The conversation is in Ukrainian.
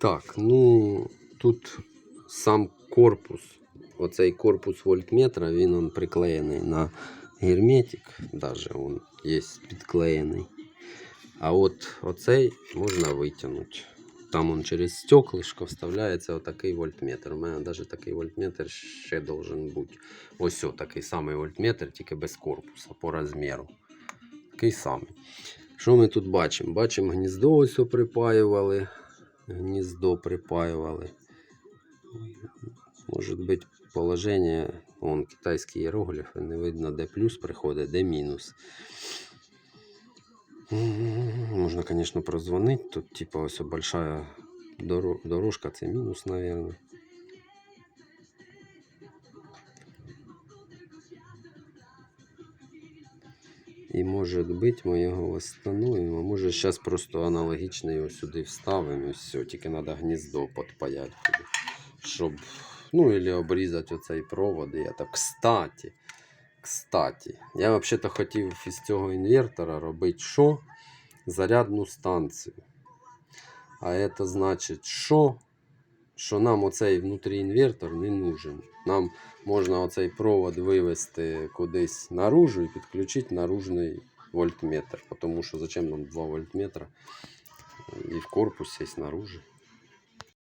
Так, ну тут сам корпус, оцей корпус вольтметра, він он приклеєний на герметик, даже он є підклеєний. А от оцей можна витягнути. Там он через стеклышко вставляється отакий вольтметр. У мене навіть такий вольтметр ще должен бути. Ось такий самий вольтметр, тільки без корпуса по розміру. Такий самий. Що ми тут бачимо? Бачимо гніздо ось припаювали. Гніздо припаивали. Може бути положення, вон китайські іерогліфи, не видно, де плюс приходить, де мінус. Можна, конечно, прозвонить. Тут, типа, ось большая дорожка, це мінус, мабуть. І може бути, ми його встановимо. Може, зараз просто аналогічно його сюди вставимо і все. Тільки треба гніздо підпаяти. Щоб, ну, или обрізати оцей провод. І это, кстати, кстати, я взагалі хотів із цього інвертора робити що? Зарядну станцію. А це значить, що? Що нам оцей внутрі інвертор не нужен. Нам можна оцей провод вивести кудись наружу і підключити наружний вольтметр. Тому що зачем нам 2 вольтметра і в корпусі, і снаружи.